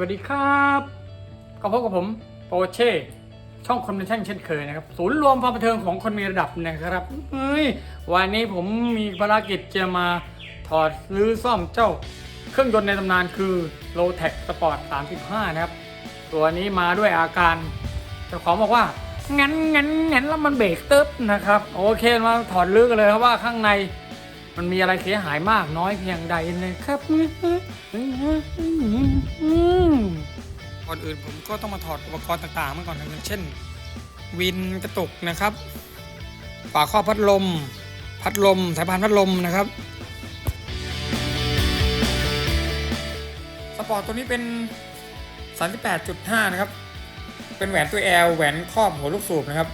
วัสดีครับก็พบกับผมโปเช่ช่องคนเป็นแท่งเช่นเคยนะครับ ศูนย์รวมความบันเทิงของคนมีระดับนะครับเฮ้ยวันนี้ผมมีภารกิจจะมาถอดหรือซ่อมเจ้าเครื่องยนต์ในตำนานคือ l o t e c Sport 35 นะครับ ตัวนี้มาด้วยอาการเจ้าของบอกว่า งั้นงั้นงั้นแล้วมันเบรกตึ๊บนะครับ โอเคมาถอดลึกกันเลยครับว่าข้างใน มันมีอะไรเสียหายมากน้อยเพียงใดนะครับก่อนอื่นผมก็ต้องมาถอดอุปกรณ์ต่างๆมาก่อนนะอย่างเช่น วินกระตุกนะครับ ฝาครอบพัดลม พัดลมสายพานพัดลมนะครับสปอร์ตตัวนี้เป็น 38.5 นะครับ เป็นแหวนตัว L แหวนครอบหัวลูกสูบนะครับ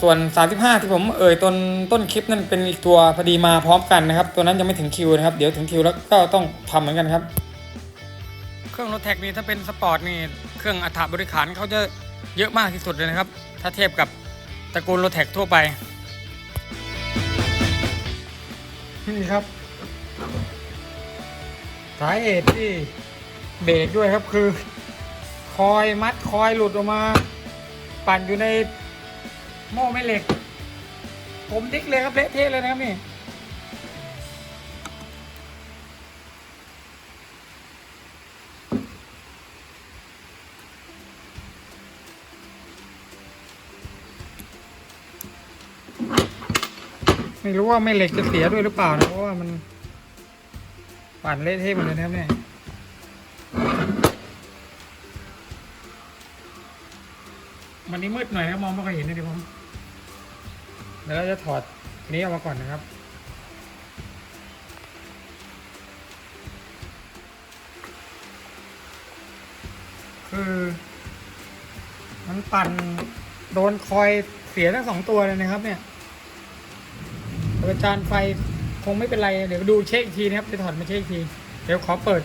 ส่วน 35 ที่ผมเอ่ยต้นต้นคลิปนั่นเป็นอีกตัวพอดีมาพร้อมกันนะครับ ตัวนั้นยังไม่ถึงคิวนะครับ เดี๋ยวถึงคิวแล้วก็ต้องทำเหมือนกันครับ เครื่องรถแท็กนี่ถ้าเป็นสปอร์ตนี่เครื่องอัฐบริขารเขาจะเยอะมากที่สุดเลยนะครับ ถ้าเทียบกับตระกูลรถแท็กทั่วไปนี่ครับ สาเหตุที่เบรกด้วยครับคือ คอยมัดคอยหลุดออกมา ปั่นอยู่ใน หม้อแม่เหล็ก ผมดิ๊กเลยครับเละเทะเลยนะครับนี่ไม่รู้ว่าแม่เหล็กจะเสียด้วยหรือเปล่านะเพราะว่ามันปั่นเละเทะหมดเลยนะครับเนี่ยวันนี้มืดหน่อยนะมองไม่ค่อยเห็นนะเดี๋ยวผม เดี๋ยวเราจะถอดอันนี้ออกมาก่อนนะครับคือมันปั่นโดนคอยเสียทั้งสองตัวเลยนะครับเนี่ยแต่ว่าจานไฟคงไม่เป็นไร เดี๋ยวดูเช็คอีกทีนะครับจะถอดมาเช็คอีกที เดี๋ยวขอเปิด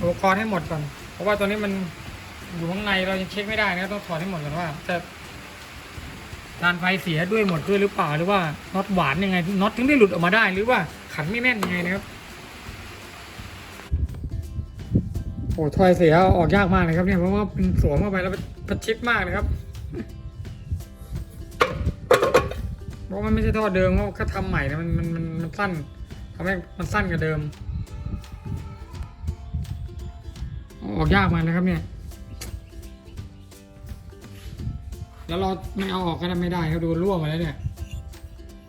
อุปกรณ์ให้หมดก่อน เพราะว่าตัวนี้มันอยู่ข้างในเรายังเช็คไม่ได้นะต้องถอดให้หมดก่อนว่าจะ จานไฟเสียด้วยหมดด้วยหรือเปล่าหรือว่าน็อตหวานยังไงน็อตถึงได้หลุดออกมาได้ หรือว่าขันไม่แน่นยังไงนะครับโอ้ทอยเสียออกยากมากเลยครับเนี่ยเพราะว่าเป็นสวมเข้าไปแล้วประชิดมากนะครับเพราะมันไม่ใช่ท่อเดิมเพราะเขาทำใหม่นะมันมันมันมันสั้นทำให้มันสั้นกว่าเดิม อออกยากมากนะครับเนี่ย แล้วเราไม่เอาออกก็ทำไม่ได้ครับดูรั่วมาแล้วเนี่ย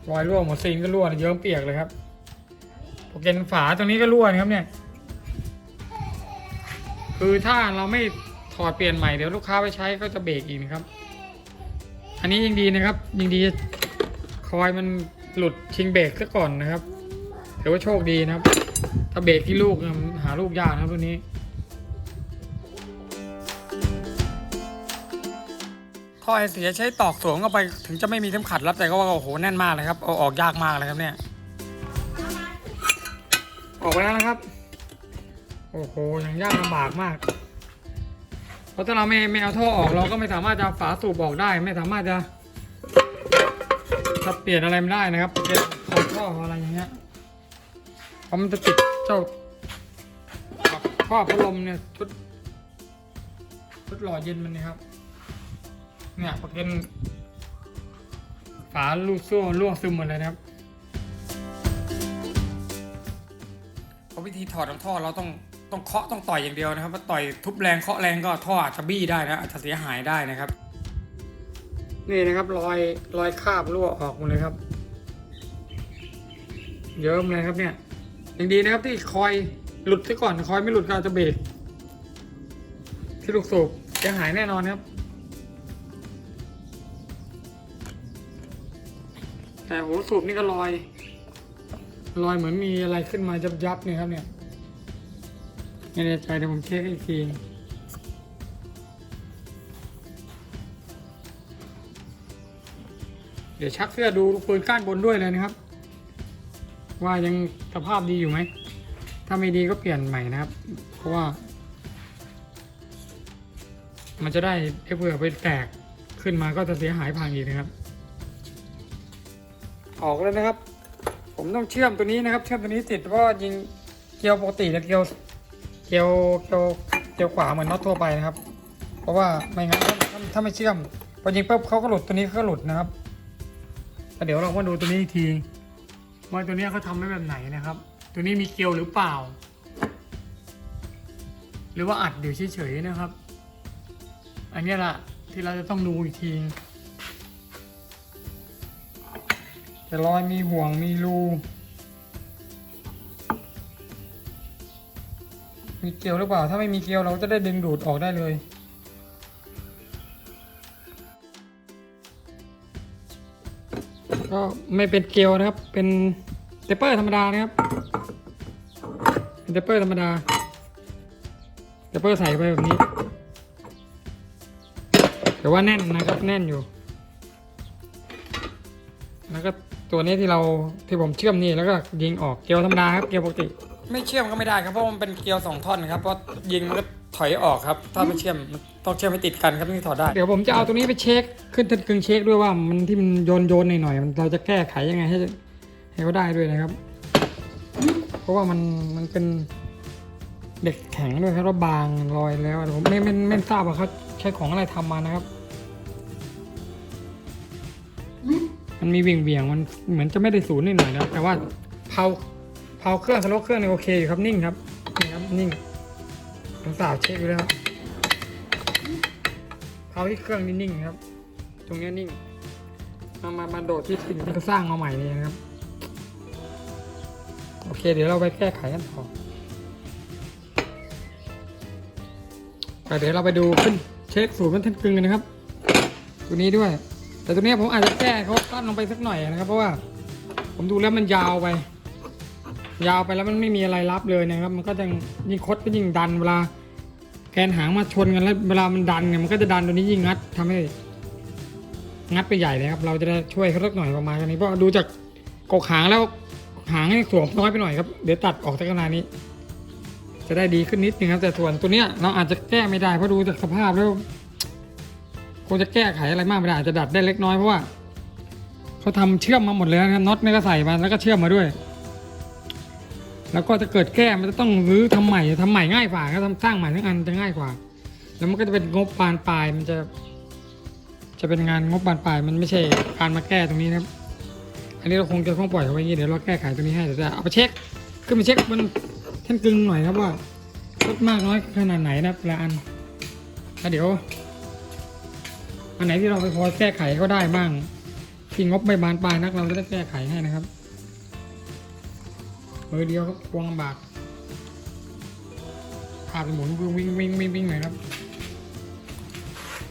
รอยรั่วหมดซีนก็รั่วเยิ้มเปียกเลยครับโปเกนฝาตรงนี้ก็รั่วนะครับเนี่ย คือถ้าเราไม่ถอดเปลี่ยนใหม่เดี๋ยวลูกค้าไปใช้ก็จะเบรกอีกนะครับ อันนี้ยังดีนะครับยังดีคอยมันหลุดชิงเบรกซะก่อนนะครับถือว่าโชคดีนะครับ ถ้าเบรกที่ลูกหาลูกยากนะครับตัวนี้ ท่อไอเสียใช้ตอกสวมเข้าไปถึงจะไม่มีเข็มขัดรัดแต่ก็ว่าโอ้โหแน่นมากเลยครับเอาออกยากมากเลยครับเนี่ย ออกไปแล้วนะครับ โอ้โหยังยากลำบากมาก เพราะถ้าเราไม่ไม่เอาท่อออกเราก็ไม่สามารถจะฝาสูบออกได้ ไม่สามารถจะจะเปลี่ยนอะไรไม่ได้นะครับเปลี่ยนขอท่ออะไรอย่างเงี้ยเพราะมันจะติดเจ้าท่อพัดลมเนี่ยชุดชุดหล่อเย็นมันนะครับ เนี่ยประเด็นฝาลูกโซ่ล่วงซึมหมดเลยนะครับเพราะวิธีถอดของท่อเราต้องต้องเคาะต้องต่อยอย่างเดียวนะครับว่าต่อยทุบแรงเคาะแรงก็ท่ออาจจะบี้ได้นะอาจจะเสียหายได้นะครับ นี่นะครับรอยรอยคราบรั่วออกหมดเลยครับ เยิ้มเลยครับเนี่ยอย่างดีนะครับที่คอยหลุดซะก่อนคอยไม่หลุดก็อาจจะเบรกที่ลูกสูบเสียหายแน่นอนครับ แต่หัวสูบนี่ก็ลอย ลอยเหมือนมีอะไรขึ้นมายับยับๆเนี่ยครับเนี่ยไม่แน่ใจเดี๋ยวผมเช็คอีกทีเดี๋ยวชักเสื้อดูลูกปืนก้านบนด้วยเลยนะครับ ว่ายังสภาพดีอยู่ไหม ถ้าไม่ดีก็เปลี่ยนใหม่นะครับ เพราะว่า มันจะได้ถ้าเผื่อไปแตกขึ้นมาก็จะเสียหายพังอีกนะครับ ออกแล้วนะครับ ผมต้องเชื่อมตัวนี้นะครับ เชื่อมตัวนี้ติดเพราะยิงเกลียวปกติและเกลียวเกลียวเกลียวเกลียวขวาเหมือนน็อตทั่วไปนะครับ เพราะว่าไม่งั้นถ้าถ้าไม่เชื่อมพอยิงปุ๊บเขาก็หลุดตัวนี้เขาก็หลุดนะครับแต่เดี๋ยวเรามาดูตัวนี้อีกทีว่าตัวนี้เขาทำไว้แบบไหนนะครับ ตัวนี้มีเกลียวหรือเปล่า หรือว่าอัดอยู่เฉยๆนะครับ อันนี้ละที่เราจะต้องดูอีกที แต่รอยมีห่วงมีรู มีเกลียวหรือเปล่า ถ้าไม่มีเกลียวเราจะได้ดึงดูดออกได้เลย ก็ไม่เป็นเกลียวนะครับ เป็นเตปเปอร์ธรรมดานะครับ เป็นเตปเปอร์ธรรมดาเตปเปอร์ใส่ไปแบบนี้ แต่ว่าแน่นนะครับ แน่นอยู่ แล้วก็ตัวนี้ที่เราที่ผมเชื่อมนี่แล้วก็ยิงออกเกลียวธรรมดาครับเกลียวปกติ ไม่เชื่อมก็ไม่ได้ครับเพราะมันเป็นเกลียวสองท่อนครับเพราะยิงมันก็ถอยออกครับ ถ้าไม่เชื่อมต้องเชื่อมให้ติดกันครับนี่ถอดได้เดี๋ยวผมจะเอาตัวนี้ไปเช็คขึ้นทึนกึงเช็คด้วยว่ามันที่มันโยนโยนหน่อยๆมันเราจะแก้ไขยังไงให้ให้เขาได้ด้วยนะครับ เพราะว่ามันมันเป็นเด็กแข็งด้วยครับแล้วบางรอยแล้วผมไม่ไม่ไม่ทราบว่าเขาใช้ของอะไรทำมานะครับ มันมีเวียงเวียงมันเหมือนจะไม่ได้ศูนย์นิดหน่อยนะแต่ว่าเผาเผาเครื่องสโลกเครื่องเนี่ยโอเคอยู่ครับนิ่งครับนี่ครับนิ่งผมสาวเช็คอยู่แล้วเผาที่เครื่องนี่นิ่งครับ ตรงนี้นิ่งมามามาโดดที่สิ่งที่เขาสร้างมาใหม่นี่นะครับ โอเค เดี๋ยวเราไปแก้ไขกันต่อเดี๋ยวเราไปดูขึ้นเช็คสูตรมันทันกึงกันนะครับ ตัวนี้ด้วย แต่ตัวนี้ผมอาจจะแก้เขาตั้นลงไปสักหน่อยนะครับ เพราะว่าผมดูแล้วมันยาวไป ยาวไปแล้วมันไม่มีอะไรรับเลยนะครับ มันก็จะยิ่งคดก็ยิ่งดันเวลาแกนหางมาชนกันแล้วเวลามันดันเนี่ยมันก็จะดันตัวนี้ยิ่งงัดทำให้ งัดไปใหญ่เลยครับ เราจะได้ช่วยเขาสักหน่อยประมาณนี้เพราะดูจากกกหางแล้วหางนี่สวมน้อยไปหน่อยครับเดี๋ยวตัดออกจากขนาดนี้ จะได้ดีขึ้นนิดนึงครับแต่ส่วนตัวเนี้ยเราอาจจะแก้ไม่ได้เพราะดูจากสภาพแล้ว คงจะแก้ไขอะไรมากไม่ได้อาจจะดัดได้เล็กน้อยเพราะว่าเขาทำเชื่อมมาหมดเลยนะน็อตนี่ก็ใส่มาแล้วก็เชื่อมมาด้วย แล้วก็จะเกิดแก้มันจะต้องรื้อทำใหม่ทำใหม่ง่ายกว่าครับทำสร้างใหม่ทั้งอันจะง่ายกว่า แล้วมันก็จะเป็นงบปานปลายมันจะ จะเป็นงานงบปานปลายมันไม่ใช่การมาแก้ตรงนี้นะครับ อันนี้เราคงจะต้องปล่อยเขาไว้อย่างนี้เดี๋ยวเราแก้ไขตรงนี้ให้เดี๋ยวจะเอาไปเช็คขึ้นไปเช็คบนท่นกึ่งหน่อยครับว่าลดมากน้อยขนาดไหนนะครับละอันแล้วเดี๋ยว อันไหนที่เราไปพอแก้ไขก็ได้บ้างที่งบไม่บานปลายนักเราจะได้แก้ไขให้นะครับมือเดียวก็ควงลำบากพาไปหมุนวิ่งวิ่งวิ่งวิ่งหน่อยครับ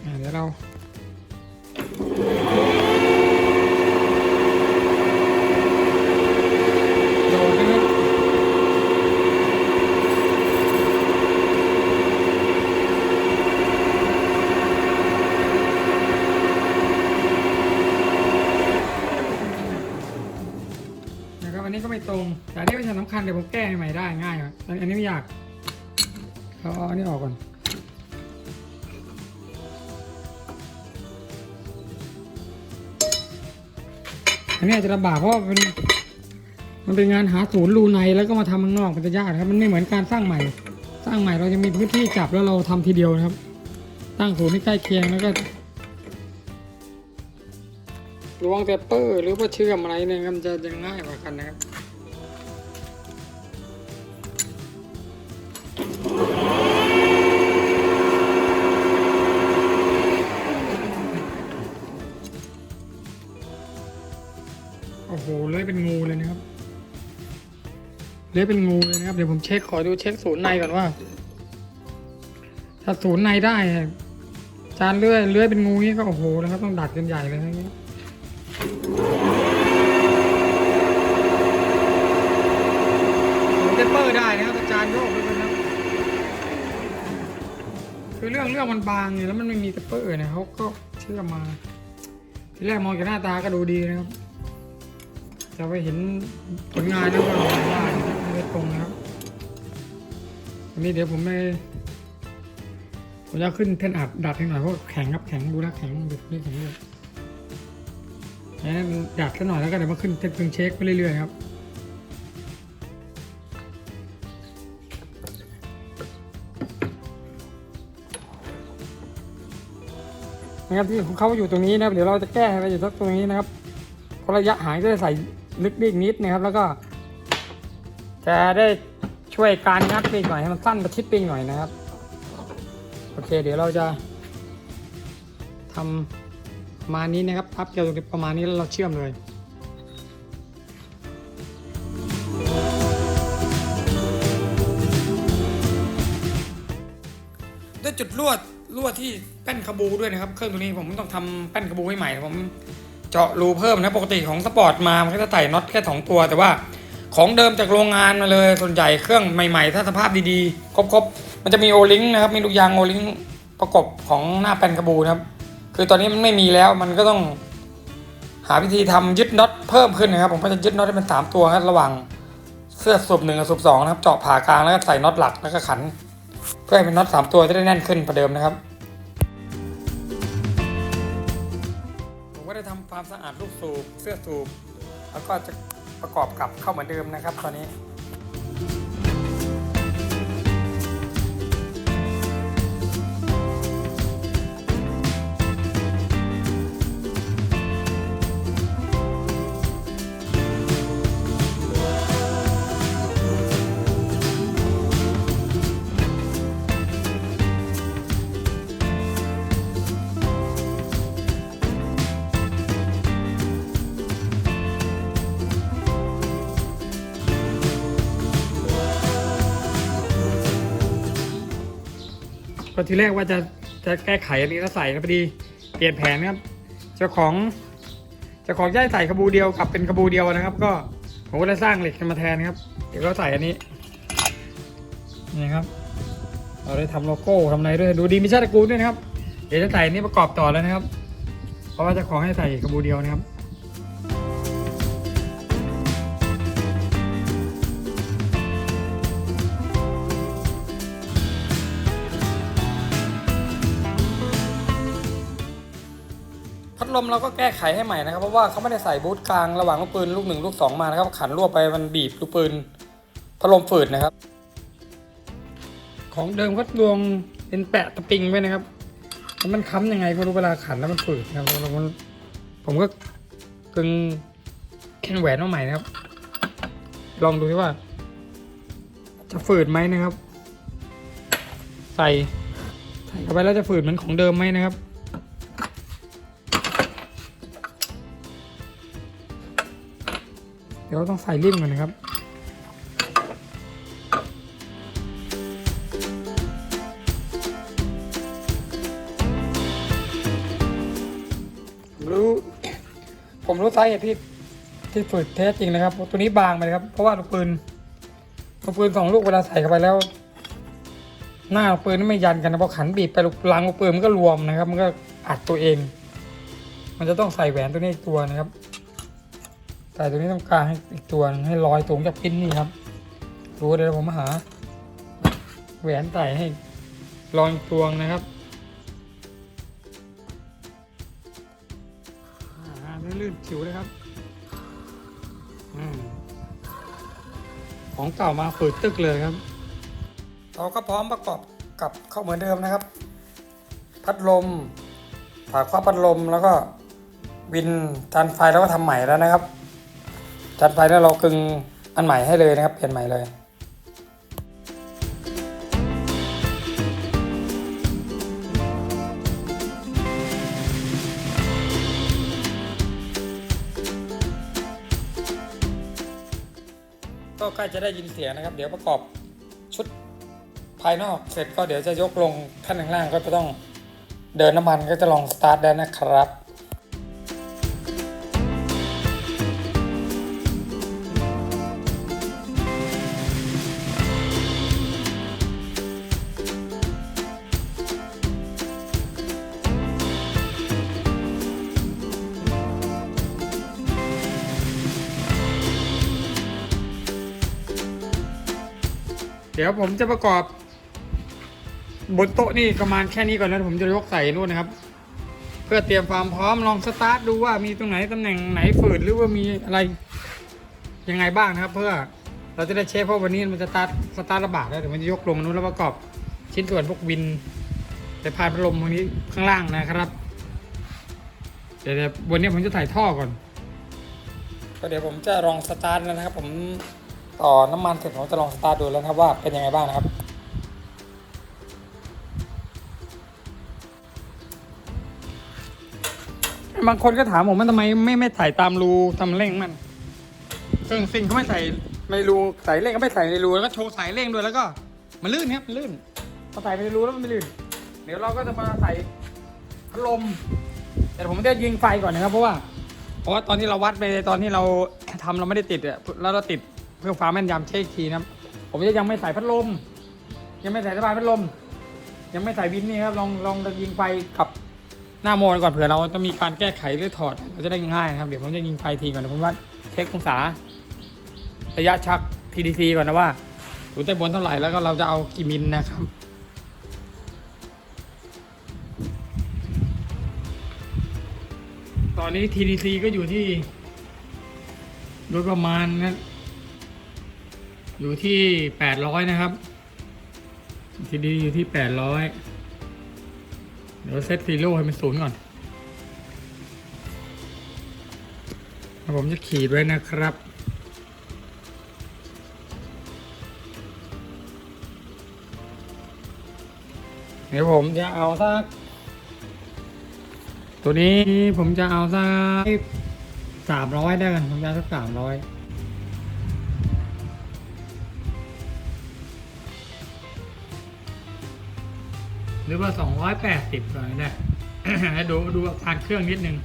อ่าเดี๋ยวเรา โดดนะครับนะครับอันนี้ก็ไม่ตรง แต่อันนี้ไม่ใช่สำคัญเดี๋ยวผมแก้ใหม่ได้ง่ายครับอันอันนี้ไม่ยากเอาอันนี้ออกก่อนอันนี้อาจจะลำบากเพราะเป็นมันเป็นงานหาศูนย์รูในแล้วก็มาทำข้างนอกมันจะยากครับ มันไม่เหมือนการสร้างใหม่ สร้างใหม่เราจะมีพื้นที่จับแล้วเราทำทีเดียวนะครับ ตั้งศูนย์ที่ใกล้เคียงแล้วก็ลวงเปเปอร์หรือว่าเชื่อมอะไรเนี่ยมันจะจะง่ายกว่ากันนะครับ เลื้อยเป็นงูเลยนะครับ เดี๋ยวผมเช็คขอดูเช็คศูนย์ในก่อนว่า ถ้าศูนย์ในได้ จานเลื้อยเลื้อยเป็นงูนี่ก็โอ้โหนะครับต้องดัดกันใหญ่เลยทั้งนี้โอ้เปเปอร์ได้นะครับจารย์โยกด้วยนะคือเรื่องเรื่องมันบางเนี่ยแล้วมันไม่มีเปเปอร์เนี่ยเขาก็เชื่อมา ทีแรกมองจากหน้าตาก็ดูดีนะครับจะไปเห็นผลงานแล้วก็ลงได้นันนี้เดี๋ยวผมไม่ผมจะขึ้นเทนอัดดัดให้หน่อยเพราะแข็งครับแข็งดูแลแข็งดูนี่แข็งเลยดัดซะหน่อยแล้วก็เดี๋ยวมาขึ้นเทนเพึงเช็คไปเรื่อยๆครับนะครับที่เขาอยู่ตรงนี้นะครับเดี๋ยวเราจะแก้ไปอยู่ทักตรงนี้นะครับระยะหายก็จะใส่ลึกๆนิดนะครับ แล้วก็จะได้ ช่วยการงัดไปอีกหน่อยให้มันสั้นประชิดไปอีกหน่อยนะครับ โอเค เดี๋ยวเราจะทำประมาณนี้นะครับพับเกลียวตรงนี้ประมาณนี้แล้วเราเชื่อมเลยด้วยจุดลวดลวดที่แป้นคาบูด้วยนะครับ เครื่องตัวนี้ผมต้องทำแป้นคาบูให้ใหม่ผมเจาะรูเพิ่มนะปกติของสปอร์ตมามันก็จะใส่น็อตแค่สองตัวแต่ว่า ของเดิมจากโรงงานมาเลย ส่วนใหญ่เครื่องใหม่ ๆ ถ้าสภาพดีๆ ครบๆ มันจะมีโอลิงนะครับ มีลูกยางโอลิงประกบของหน้าแป้นคาบูนะครับ คือตอนนี้มันไม่มีแล้วมันก็ต้องหาวิธีทำยึดน็อตเพิ่มขึ้นนะครับ ผมก็จะยึดน็อตให้เป็นสามตัวครับระหว่างเสื้อสูบหนึ่งกับสูบสองนะครับ เจาะผ่ากลางแล้วก็ใส่น็อตหลักแล้วก็ขัน เพื่อให้เป็นน็อตสามตัวจะได้แน่นขึ้นกว่าเดิมนะครับผมก็ได้ทำความสะอาดลูกสูบเสื้อสูบแล้วก็จะ ประกอบกับเข้าเหมือนเดิมนะครับ ตอนนี้ ทีแรกว่าจะจะแก้ไขอันนี้แล้วใส่ก็พอดีเปลี่ยนแผนครับเจ้าของเจ้าของจะให้ใส่กระบูเดียวกับเป็นกระบูเดียวนะครับ ก็ผมก็ได้สร้างเหล็กมาแทนครับ เดี๋ยวก็ใส่อันนี้นี่ครับ เราได้ทำโลโก้ทำอะไรด้วยดูดีมีชาติตะกูลด้วยนะครับ เดี๋ยวจะใส่อันนี้ประกอบต่อแล้วนะครับ เพราะว่าเจ้าของให้ใส่กระบูเดียวนะครับ ดลมเราก็แก้ไขให้ใหม่นะครับ เพราะว่าเขาไม่ได้ใส่บูทกลางระหว่างลูกปืนลูกหนึ่งลูกสองมานะครับ ขันรั่วไปมันบีบลูกปืนพัดลมฝืดนะครับ ของเดิมก็รวงเป็นแปะตะปิงไว้นะครับแล้วมันค้ำยังไงก็ไม่รู้เวลาขันแล้วมันฝืดนะครับแล้วมันผมก็กึงแค่นแหวนมาใหม่นะครับ ลองดูที่ว่า จะฝืดไหมนะครับ ใส่ใส่เข้าไปแล้วจะฝืดเหมือนของเดิมไหมนะครับ เดี๋ยวต้องใส่ริมก่อนนะครับผมรู้ผมรู้สาเหตุที่ที่ฝืดแท้จริงนะครับ ตัวนี้บางไปครับ เพราะว่าลูกปืนลูกปืนสองลูกเวลาใส่เข้าไปแล้ว หน้าลูกปืนไม่ยันกันนะพอขันบีบไปลูกลังลูกปืนมันก็รวมนะครับ มันก็อัดตัวเอง มันจะต้องใส่แหวนตัวนี้อีกตัวนะครับ ใส่ตัวนี้ต้องการให้อีกตัวหนึงให้ลอยตรงจากปิ้นนี่ครับรู้เดี๋ยวผมหา แหวนใส่ให้ลอยตวงนะครับลื่นๆผิวเลยครับอของเก่ามาฝืดตึกเลยครับ เราก็พร้อมประกอบกับเข้าเหมือนเดิมนะครับ พัดลมฝาครอบพัดลมแล้วก็วินจานไฟแล้วก็ทำใหม่แล้วนะครับ จัดไฟแล้วเรากึงอันใหม่ให้เลยนะครับ เปลี่ยนใหม่เลย ก็ใกล้จะได้ยินเสียงนะครับ เดี๋ยวประกอบชุดภายนอกเสร็จก็เดี๋ยวจะยกลงขั้นข้างล่างก็จะต้องเดินน้ำมันก็จะลองสตาร์ทได้นะครับ เดี๋ยวผมจะประกอบบนโต๊ะนี่ประมาณแค่นี้ก่อนนะผมจะยกใส่นู่นนะครับ เพื่อเตรียมความพร้อมลองสตาร์ทดูว่ามีตรงไหนตำแหน่งไหนฝืดหรือว่ามีอะไรยังไงบ้างนะครับ เพื่อเราจะได้เช็คเพราะวันนี้มันจะสตาร์ทสตาร์ทระบาดแล้วเดี๋ยวมันจะยกลงนู้นแล้วประกอบชิ้นส่วนพวกวินแต่พานพัดลมตรงนี้ข้างล่างนะครับเดี๋ยวเดี๋ยววันนี้ผมจะถ่ายท่อก่อน ก็เดี๋ยวผมจะลองสตาร์ทแล้วนะครับ ผม ต่อน้ำมันเสร็จผมจะลองสตาร์ทดูแล้วนะครับว่าเป็นยังไงบ้างนะครับ บางคนก็ถามผมว่าทำไมไม่ไม่ใส่ตามรูทำเร่งมันเครื่องซิ่งเขาไม่ใส่ไม่รูใส่เร่งก็ไม่ใส่ในรูแล้วก็โชว์สายเร่งด้วยแล้วก็มันลื่นครับมันลื่นพอใส่ไปในรูแล้วมันไม่ลื่น เดี๋ยวเราก็จะมาใส่พัดลมแต่ผมจะยิงไฟก่อนนะครับเพราะว่าเพราะว่าตอนที่เราวัดไปตอนที่เราทำเราไม่ได้ติดอะแล้วเราติด เพื่อความแม่นยำเช็คทีนะครับ ผมจะยังไม่ใส่พัดลม ยังไม่ใส่สะพานพัดลม ยังไม่ใส่วินนี่ครับลองลองยิงไฟกับหน้าโมนก่อนเผื่อเราจะมีการแก้ไขหรือถอดเราจะได้ง่ายนะครับเดี๋ยวผมจะยิงไฟทีก่อนเดี๋ยวผมว่าเช็คองศาระยะชัก TDC ก่อนนะว่าอยู่ใต้บนเท่าไหร่แล้วก็เราจะเอากี่มิลนะครับตอนนี้ TDC ก็อยู่ที่ โดยประมาณนะ อยู่ที่แปดร้อยนะครับ TDC อยู่ที่แปดร้อยเดี๋ยวเซตซีโร่ให้มันศูนย์ก่อนแล้วผมจะขีดไว้นะครับเดี๋ยวผมจะเอาสัก ตัวนี้ผมจะเอาสักสามร้อยได้กัน ผมจะสักสามร้อย หรือว่าสองร้อยแปดสิบก่อนก็ได้ให้ดูดูอาการเครื่องนิดนึง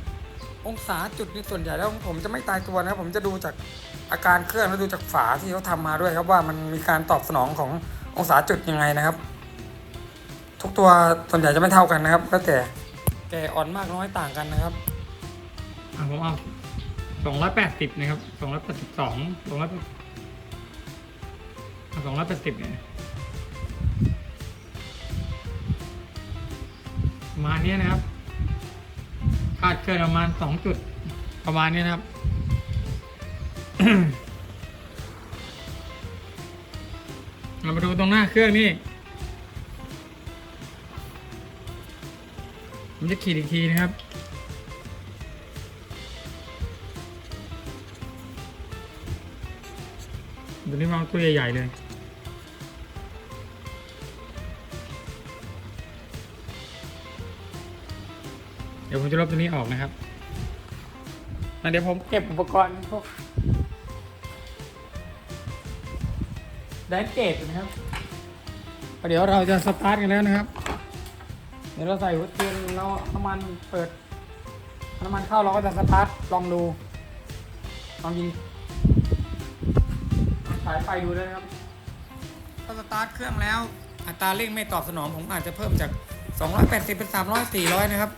องศาจุดนี่ส่วนใหญ่แล้วผมจะไม่ตายตัวนะครับ ผมจะดูจากอาการเครื่องแล้วดูจากฝาที่เขาทำมาด้วยครับว่ามันมีการตอบสนองขององศาจุดยังไงนะครับ ทุกตัวส่วนใหญ่จะไม่เท่ากันนะครับแล้วแต่แก่อ่อนมากน้อยต่างกันนะครับอะผมเอาสองร้อยแปดสิบนะครับสองร้อยแปดสิบสองสองร้อยสองร้อยแปดสิบเนี่ย ประมาณนี้นะครับคาดเคลื่อนประมาณสองจุดประมาณนี้นะครับ เรามาดูตรงหน้าเครื่องนี่ผมจะขีดอีกทีนะครับตัวนี้วางตัวใหญ่ๆเลย ดี๋ยวผมจะลบตัวนี้ออกนะครับแล้วเดี๋ยวผมเก็บอุปกรณ์พวกแดนเกตนะครับเดี๋ยวเราจะสตาร์ทกันแล้วนะครับ เดี๋ยวเราใส่หัวเทียนเราน้ำมันเปิดน้ำมันเข้าเราก็จะสตาร์ทลองดูลองยิงสายไฟดูด้วยนะครับถ้าสตาร์ทเครื่องแล้ว อัตราเร่งไม่ตอบสนองผมอาจจะเพิ่มจาก 280 เป็น 300 400 นะครับ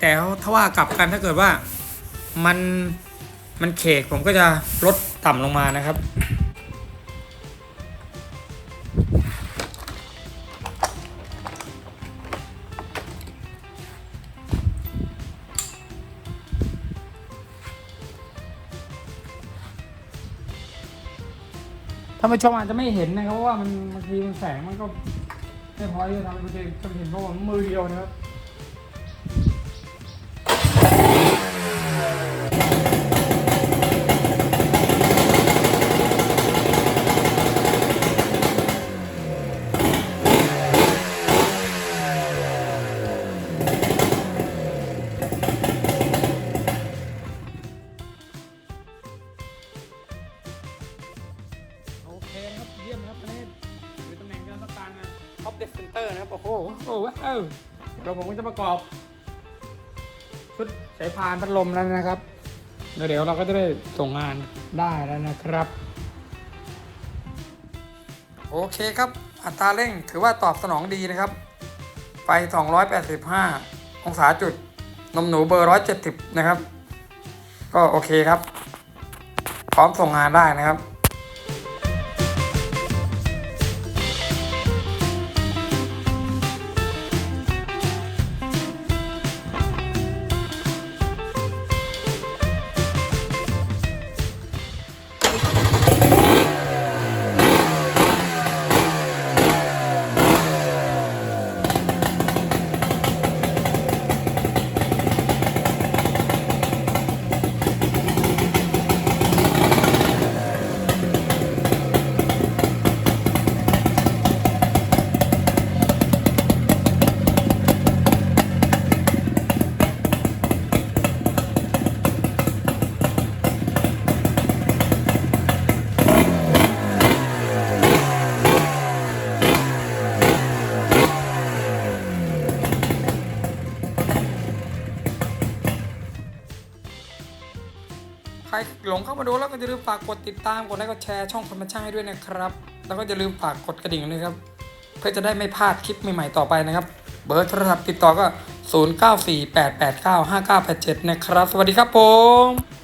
แต่ถ้าว่ากลับกันถ้าเกิดว่ามันมันเขกผมก็จะลดต่ำลงมานะครับ ท่านผู้ชมอาจจะไม่เห็นนะครับเพราะว่ามันบางทีมันแสงมันก็ไม่พอที่จะทำให้ผู้ชมจะเห็นเพราะว่ามือเดียวนะครับ อ้โหโอ้โหเออเดี๋ยวผมก็จะประกอบชุดสายพานพัดลมแล้วนะครับเดี๋ยวเราก็จะได้ส่งงานได้แล้วนะครับ โอเคครับ อัตราเร่งถือว่าตอบสนองดีนะครับไฟ285 องศาจุด นมหนูเบอร์ 170 นะครับ ก็โอเคครับ พร้อมส่งงานได้นะครับ หลงเข้ามาดูแล้วก็อย่าลืมฝากกดติดตามกดไลค์กดแชร์ช่องคนบันช่างให้ด้วยนะครับ แล้วก็อย่าลืมฝากกดกระดิ่งด้วยครับ เพื่อจะได้ไม่พลาดคลิปใหม่ๆต่อไปนะครับ เบอร์โทรศัพท์ติดต่อก็ 0948895987 นะครับ สวัสดีครับผม